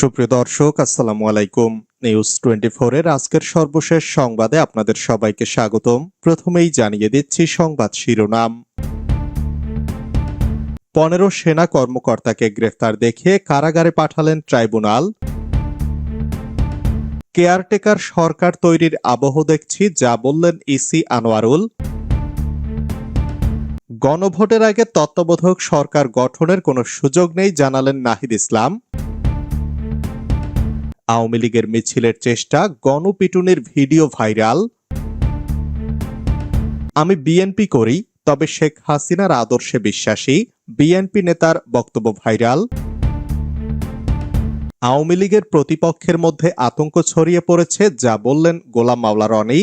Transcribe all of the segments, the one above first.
সুপ্রিয় দর্শক, আসসালামু আলাইকুম। নিউজ টোয়েন্টি এর আজকের সর্বশেষ সংবাদে আপনাদের সবাইকে স্বাগতম। প্রথমেই জানিয়ে দিচ্ছি সংবাদ শিরোনাম। পনেরো সেনা কর্মকর্তাকে গ্রেফতার দেখিয়ে কারাগারে পাঠালেন ট্রাইব্যুনাল। কেয়ারটেকার সরকার তৈরির আবহ দেখছি, যা বললেন ইসি আনোয়ারুল। গণভোটের আগে তত্ত্বাবধায়ক সরকার গঠনের কোনো সুযোগ নেই, জানালেন নাহিদ ইসলাম। আওয়ামী লীগের মিছিলের চেষ্টা, গণপিটুনির ভিডিও ভাইরাল। আমি বিএনপি করি, তবে শেখ হাসিনার আদর্শে বিশ্বাসী, বিএনপি নেতার বক্তব্য ভাইরাল। আওয়ামী লীগের প্রতিপক্ষের মধ্যে আতঙ্ক ছড়িয়ে পড়েছে, যা বললেন গোলাম মাওলা রনি।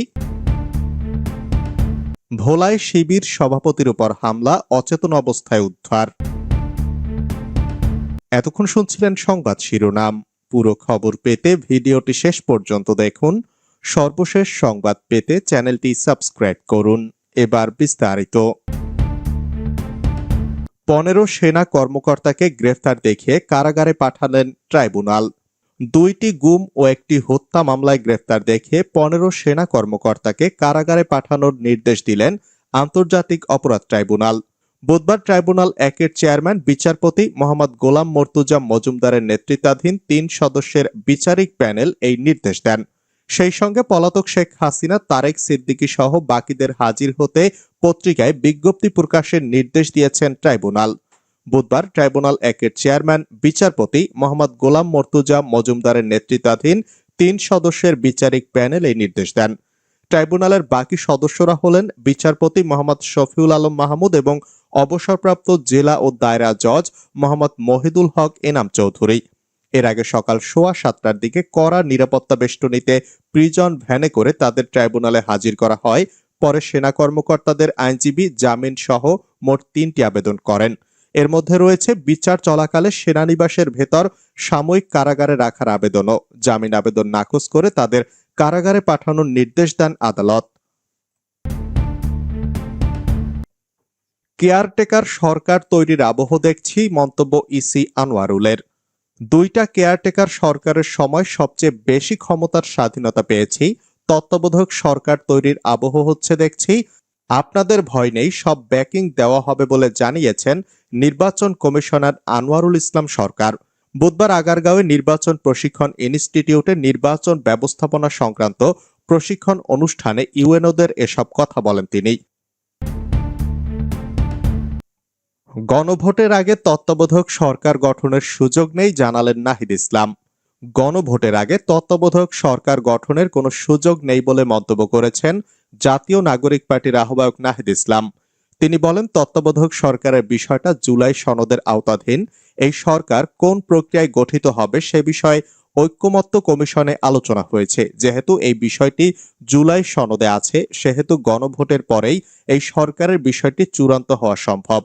ভোলায় শিবির সভাপতির উপর হামলা, অচেতন অবস্থায় উদ্ধার। এতক্ষণ শুনছিলেন সংবাদ শিরোনাম। পুরো খবর পেতে ভিডিওটি শেষ পর্যন্ত দেখুন। সর্বশেষ সংবাদ পেতে চ্যানেলটি সাবস্ক্রাইব করুন। এবার বিস্তারিত। পনেরো সেনা কর্মকর্তাকে গ্রেফতার দেখিয়ে কারাগারে পাঠালেন ট্রাইব্যুনাল। দুইটি গুম ও একটি হত্যা মামলায় গ্রেফতার দেখে পনেরো সেনা কর্মকর্তাকে কারাগারে পাঠানোর নির্দেশ দিলেন আন্তর্জাতিক অপরাধ ট্রাইব্যুনাল। বুধবার ট্রাইব্যুনাল একের চেয়ারম্যান, বিচারপতি মোহাম্মদ গোলাম মর্তুজা মজুমদারের নেতৃত্বাধীন তিন সদস্যের বিচারিক প্যানেল এই নির্দেশ দেন। সেই সঙ্গে পলাতক শেখ হাসিনা, তারেক সিদ্দিকী সহ বাকিদের হাজির হতে পত্রিকায় বিজ্ঞপ্তি প্রকাশের নির্দেশ দিয়েছেন ট্রাইব্যুনাল। বুধবার ট্রাইব্যুনাল একের চেয়ারম্যান, বিচারপতি মোহাম্মদ গোলাম মর্তুজা মজুমদারের নেতৃত্বাধীন তিন সদস্যের বিচারিক প্যানেল এই নির্দেশ দেন। ট্রাইব্যুনালের বাকি সদস্যরা হলেন বিচারপতি মোহাম্মদ শফিউল আলম মাহমুদ এবং অবসরপ্রাপ্ত জেলা ও দায়রা জজ মোহাম্মদ মহিদুল হক এনাম চৌধুরী। এর আগে সকাল সোয়া সাতটার দিকে কড়া নিরাপত্তা বেষ্টনীতে প্রিজন ভ্যানে করে তাদের ট্রাইব্যুনালে হাজির করা হয়। পরে সেনা কর্মকর্তাদের আইনজীবী জামিন সহ মোট তিনটি আবেদন করেন। এর মধ্যে রয়েছে বিচার চলাকালে সেনানিবাসের ভেতর সাময়িক কারাগারে রাখার আবেদনও। জামিন আবেদন নাকচ করে তাদের কারাগারে পাঠানোর নির্দেশ দেন আদালত। কেয়ারটেকার সরকার তৈরির আবহ দেখছি, মন্তব্য ইসি আনোয়ারুলের। দুইটা কেয়ারটেকার সরকারের সময় সবচেয়ে বেশি ক্ষমতার স্বাধীনতা পেয়েছি তত্ত্বাবধায়ক সরকার তৈরির আবহ হচ্ছে দেখছি, আপনাদের ভয় নেই, সব ব্যাকিং দেওয়া হবে বলে জানিয়েছেন নির্বাচন কমিশনার আনোয়ারুল ইসলাম সরকার। বুধবার আগারগাঁওয়ে নির্বাচন প্রশিক্ষণ ইনস্টিটিউটে নির্বাচন ব্যবস্থাপনা সংক্রান্ত প্রশিক্ষণ অনুষ্ঠানে ইউএনওদের এসব কথা বলেন তিনি। গণভোটের আগে তত্ত্বাবধায়ক সরকার গঠনের সুযোগ নেই জানালেন নাহিদ ইসলাম। গণভোটের আগে তত্ত্বাবধায়ক সরকার গঠনের কোনো সুযোগ নেই বলে মন্তব্য করেছেন জাতীয় নাগরিক পার্টির আহ্বায়ক নাহিদ ইসলাম। তিনি বলেন, তত্ত্বাবধায়ক সরকারের বিষয়টা জুলাই সনদের আওতাধীন। এই সরকার কোন প্রক্রিয়ায় গঠিত হবে সে বিষয়ে ঐক্যমত্য কমিশনে আলোচনা হয়েছে। যেহেতু এই বিষয়টি জুলাই সনদে আছে, সেহেতু গণভোটের পরেই এই সরকারের বিষয়টি চূড়ান্ত হওয়া সম্ভব।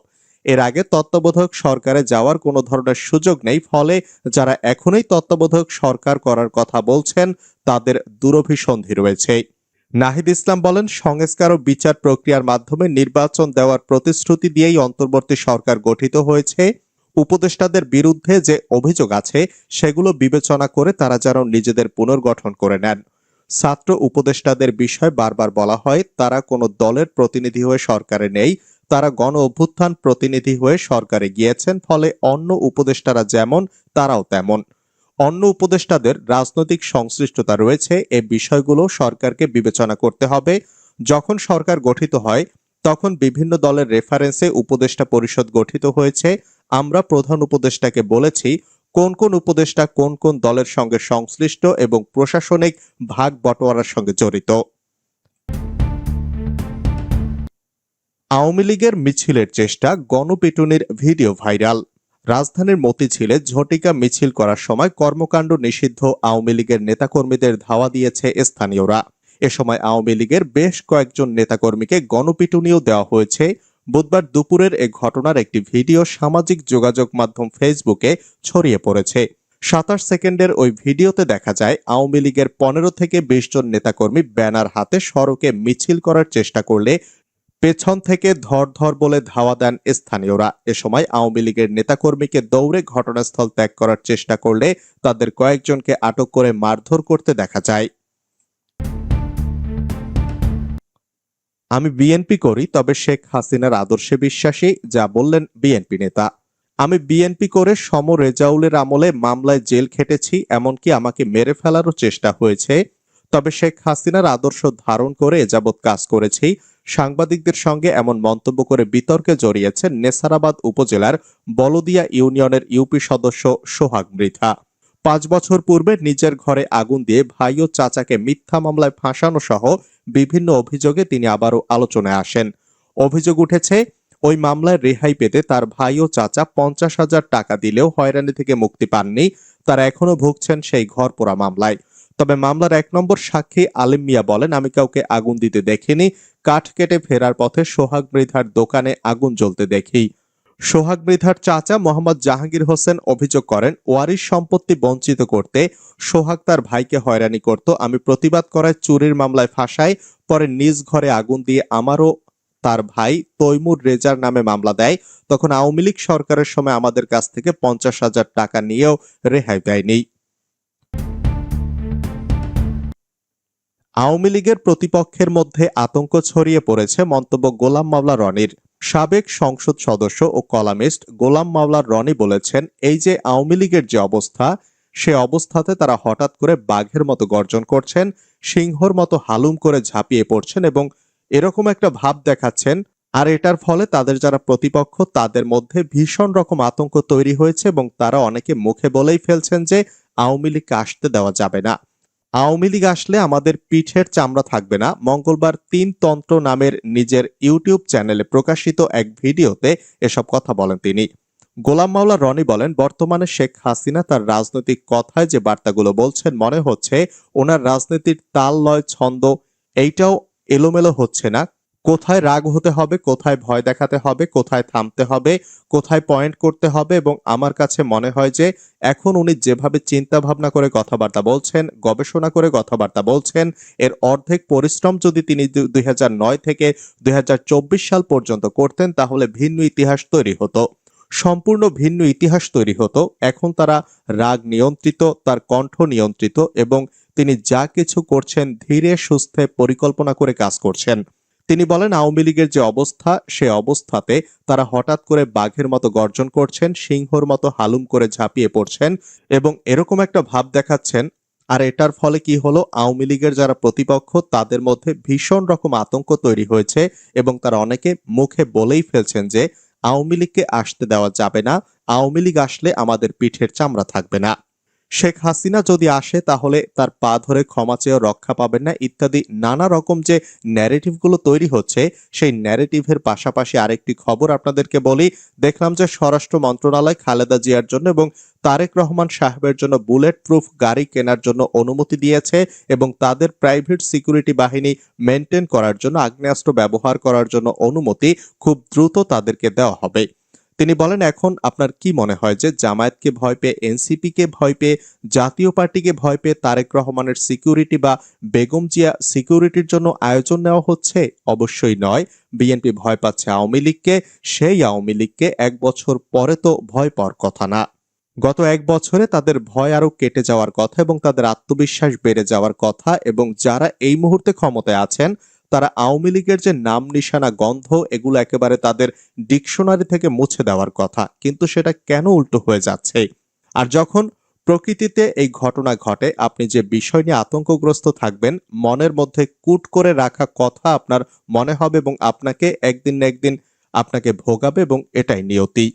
এর আগে তত্ত্বাবধায়ক সরকারে যাওয়ার কোনো ধরনের সুযোগ নেই, ফলে যারা এখনই তত্ত্বাবধায়ক সরকার করার কথা বলছেন, তাদের দুরভিসন্ধি রয়েছে। নাহিদ ইসলাম বলেন, সংস্কার ও বিচার প্রক্রিয়ার মাধ্যমে নির্বাচন দেওয়ার প্রতিশ্রুতি দিয়েই অন্তর্বর্তী সরকার গঠিত হয়েছে। উপদেষ্টাদের বিরুদ্ধে যে অভিযোগ আছে, সেগুলো বিবেচনা করে তারা যেন নিজেদের পুনর্গঠন করে নেন। ছাত্র উপদেষ্টাদের বিষয় বারবার বলা হয়, তারা কোনো দলের প্রতিনিধি হয়ে সরকারে নেই তারা গণ অভ্যুত্থান প্রতিনিধি হয়ে সরকারে গিয়েছেন, ফলে অন্য উপদেষ্টারা যেমন, তারাও তেমন। অন্য উপদেষ্টাদের রাজনৈতিক সংশ্লিষ্টতা রয়েছে, এ বিষয়গুলো সরকারকে বিবেচনা করতে হবে। যখন সরকার গঠিত হয়, তখন বিভিন্ন দলের রেফারেন্সে উপদেষ্টা পরিষদ গঠিত হয়েছে। আমরা প্রধান উপদেষ্টাকে বলেছি, কোন কোন উপদেষ্টা কোন কোন দলের সঙ্গে সংশ্লিষ্ট এবং প্রশাসনিক ভাগ বটোয়ারার সঙ্গে জড়িত। আওয়ামী লীগের মিছিলের চেষ্টা গণপিটুনির ভিডিও ভাইরাল। রাজধানীর মতিঝিলে ঝটিকা মিছিল করার সময় কর্মকাণ্ড নিষিদ্ধ আওয়ামী লীগের নেতাকর্মীদের ধাওয়া দিয়েছে স্থানীয়রা। এ সময় আওয়ামী লীগের বেশ কয়েকজন নেতাকর্মীকে গণপিটুনিও দেওয়া হয়েছে। বুধবার দুপুরের এ ঘটনার একটি ভিডিও সামাজিক যোগাযোগ মাধ্যম ফেসবুকে ছড়িয়ে পড়েছে। সাতাশ সেকেন্ডের ওই ভিডিওতে দেখা যায়, আওয়ামী লীগের পনেরো থেকে বিশ জন নেতাকর্মী ব্যানার হাতে সড়কে মিছিল করার চেষ্টা করলে পেছন থেকে ধর ধর বলে ধাওয়া দেন স্থানীয়রা। এ সময় আওয়ামী লীগের নেতাকর্মীকে দৌড়ে ঘটনাস্থল ত্যাগ করার চেষ্টা করলে তাদের কয়েকজনকে আটক করে মারধর করতে দেখা যায়। আমি বিএনপি করি, তবে শেখ হাসিনার আদর্শে বিশ্বাসী, যা বললেন বিএনপি নেতা। আমি বিএনপি করে সম রেজাউলের আমলে মামলায় জেল খেটেছি, এমনকি আমাকে মেরে ফেলারও চেষ্টা হয়েছে। তবে শেখ হাসিনার আদর্শ ধারণ করে যাবৎ কাজ করেছি সাংবাদিকদের সঙ্গে এমন মন্তব্য করে বিতর্কে জড়িয়েছেন নেসারাবাদ উপজেলার বলদিয়া ইউনিয়নের ইউপি সদস্য সোহাগ মৃধা। পাঁচ বছর পূর্বে নিজের ঘরে আগুন দিয়ে ভাই ও চাচাকে মিথ্যা মামলায় ফাঁসানো সহ বিভিন্ন অভিযোগে তিনি আবারও আলোচনায় আসেন। অভিযোগ উঠেছে, ওই মামলায় রেহাই পেতে তার ভাই ও চাচা পঞ্চাশ হাজার টাকা দিলেও হয়রানি থেকে মুক্তি পাননি, তারা এখনও ভুগছেন সেই ঘর পোড়া মামলায়। তবে মামলার এক নম্বর সাক্ষী আলিম মিয়া বলেন, আমি কাউকে আগুন দিতে দেখিনি কাঠ কেটে ফেরার পথে সোহাগ মৃধার দোকানে আগুন জ্বলতে দেখি। সোহাগ মৃধার চাচা মোহাম্মদ জাহাঙ্গীর হোসেন অভিযোগ করেন, ওয়ারিশ সম্পত্তি বঞ্চিত করতে সোহাগ তার ভাইকে হয়রানি করত। আমি প্রতিবাদ করায় চুরির মামলায় ফাঁসাই পরে নিজ ঘরে আগুন দিয়ে আমারও তার ভাই তৈমুর রেজার নামে মামলা দেয়। তখন আওয়ামী লীগ সরকারের সময় আমাদের কাছ থেকে পঞ্চাশ হাজার টাকা নিয়েও রেহাই দেয়নি। আওয়ামী লীগের প্রতিপক্ষের মধ্যে আতঙ্ক ছড়িয়ে পড়েছে মন্তব্য গোলাম মাওলা রনির। সাবেক সংসদ সদস্য ও কলামিস্ট গোলাম মাওলা রনি বলেছেন, এই যে আওয়ামী লীগের যে অবস্থা, সে অবস্থাতে তারা হঠাৎ করে বাঘের মতো গর্জন করছেন, সিংহর মতো হালুম করে ঝাঁপিয়ে পড়ছেন এবং এরকম একটা ভাব দেখাচ্ছেন। আর এটার ফলে তাদের যারা প্রতিপক্ষ, তাদের মধ্যে ভীষণ রকম আতঙ্ক তৈরি হয়েছে এবং তারা অনেকে মুখে বলেই ফেলছেন যে আওয়ামী লীগকে আসতে দেওয়া যাবে না। আওয়ামী লীগ আসলে আমাদের পিঠের চামড়া থাকবে না। মঙ্গলবার তিন তন্ত্র নামের নিজের ইউটিউব চ্যানেলে প্রকাশিত এক ভিডিওতে এসব কথা বলেন তিনি। গোলাম মাওলা রনি বলেন, বর্তমানে শেখ হাসিনা তার রাজনৈতিক কথায় যে বার্তাগুলো বলছেন মনে হচ্ছে, ওনার রাজনীতির তাল, লয়, ছন্দ, এইটাও এলোমেলো হচ্ছে না। কোথায় রাগ হতে হবে, কোথায় ভয় দেখাতে হবে, কোথায় থামতে হবে, কোথায় পয়েন্ট করতে হবে এবং আমার কাছে মনে হয় যে এখন উনি যেভাবে চিন্তা ভাবনা করে কথাবার্তা বলছেন, গবেষণা করে কথাবার্তা বলছেন, এর অর্ধেক পরিশ্রম যদি তিনি দুই হাজার নয় থেকে দুই হাজার চব্বিশ সাল পর্যন্ত করতেন, তাহলে ভিন্ন ইতিহাস তৈরি হতো। সম্পূর্ণ ভিন্ন ইতিহাস তৈরি হতো। এখন তারা রাগ নিয়ন্ত্রিত, তার কণ্ঠ নিয়ন্ত্রিত এবং তিনি যা কিছু করছেন ধীরে সুস্থে পরিকল্পনা করে কাজ করছেন। তিনি বলেন, আওয়ামী লীগের যে অবস্থা, সে অবস্থাতে তারা হঠাৎ করে বাঘের মতো গর্জন করছেন, সিংহর মতো হালুম করে ঝাঁপিয়ে পড়ছেন এবং এরকম একটা ভাব দেখাচ্ছেন। আর এটার ফলে কি হলো? আওয়ামী লীগের যারা প্রতিপক্ষ, তাদের মধ্যে ভীষণ রকম আতঙ্ক তৈরি হয়েছে এবং তারা অনেকে মুখে বলেই ফেলছেন যে, আওয়ামী লীগকে আসতে দেওয়া যাবে না, আওয়ামী লীগ আসলে আমাদের পিঠের চামড়া থাকবে না। শেখ হাসিনা যদি আসে, তাহলে তার পা ধরে ক্ষমা চেয়েও রক্ষা পাবেন না। ইত্যাদি নানা রকম যে ন্যারেটিভগুলো তৈরি হচ্ছে, সেই ন্যারেটিভের পাশাপাশি আরেকটি খবর আপনাদেরকে বলি। দেখলাম যে স্বরাষ্ট্র মন্ত্রণালয় খালেদা জিয়ার জন্য এবং তারেক রহমান সাহেবের জন্য বুলেট প্রুফ গাড়ি কেনার জন্য অনুমতি দিয়েছে এবং তাদের প্রাইভেট সিকিউরিটি বাহিনী মেনটেন করার জন্য, আগ্নেয়াস্ত্র ব্যবহার করার জন্য অনুমতি খুব দ্রুত তাদেরকে দেওয়া হবে। তিনি বলেন, এখন আপনার কি মনে হয় যে জামায়াতকে ভয় পেয়ে এনসিপি কে ভয় পেয়ে, জাতীয় পার্টিকে ভয় পেয়ে তারেক রহমানের সিকিউরিটি বা বেগম জিয়া সিকিউরিটির জন্য আয়োজন নেওয়া হচ্ছে? অবশ্যই নয়। বিএনপি ভয় পাচ্ছে আওয়ামী লীগকে, সেই আওয়ামী লীগকে এক বছর পরে তো ভয় পাওয়ার কথা না। গত এক বছরে তাদের ভয় আরও কেটে যাওয়ার কথা এবং তাদের আত্মবিশ্বাস বেড়ে যাওয়ার কথা এবং যারা এই মুহূর্তে ক্ষমতায় আছেন তারা আওয়ামী লীগের যে নাম নিশানা গন্ধ, এগুলো একেবারে তাদের ডিকশনারি থেকে মুছে দেওয়ার কথা। কিন্তু সেটা কেন উল্টো হয়ে যাচ্ছে? আর যখন প্রকৃতিতে এই ঘটনা ঘটে, আপনি যে বিষয় নিয়ে আতঙ্কগ্রস্ত থাকবেন, মনের মধ্যে কুট করে রাখা কথা আপনার মনে হবে এবং আপনাকে একদিন না একদিন আপনাকে ভোগাবে এবং এটাই নিয়তি।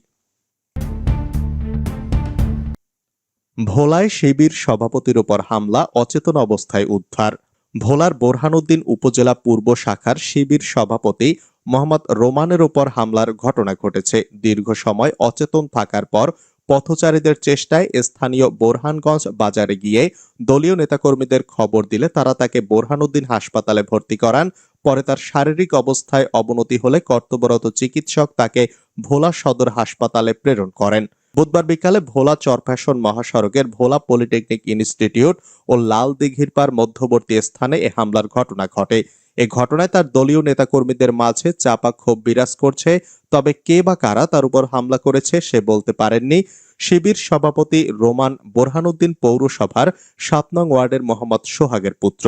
ভোলায় শিবির সভাপতির উপর হামলা, অচেতন অবস্থায় উদ্ধার। ভোলার বোরহানুদ্দিন উপজেলা পূর্ব শাখার শিবির সভাপতি মোহাম্মদ রোমানের ওপর হামলার ঘটনা ঘটেছে। দীর্ঘ সময় অচেতন থাকার পর পথচারীদের চেষ্টায় স্থানীয় বোরহানগঞ্জ বাজারে গিয়ে দলীয় নেতাকর্মীদের খবর দিলে তারা তাকে বোরহানুদ্দিন হাসপাতালে ভর্তি করান। পরে তার শারীরিক অবস্থায় অবনতি হলে কর্তব্যরত চিকিৎসক তাকে ভোলা সদর হাসপাতালে প্রেরণ করেন। বুধবার বিকালে ভোলা চরফ্যাশন মহাসড়কের ভোলা পলিটেকনিক ইনস্টিটিউট ও লাল দিঘির পার মধ্যবর্তী স্থানে এ হামলার ঘটনা ঘটে। এ ঘটনায় তার দলীয় নেতাকর্মীদের মাঝে চাপা ক্ষোভ বিরাজ করছে। তবে কে বা কারা তার উপর হামলা করেছে সে বলতে পারেননি। শিবির সভাপতি রোমান বোরহানুদ্দিন পৌরসভার সাত নং ওয়ার্ডের মোহাম্মদ সোহাগের পুত্র।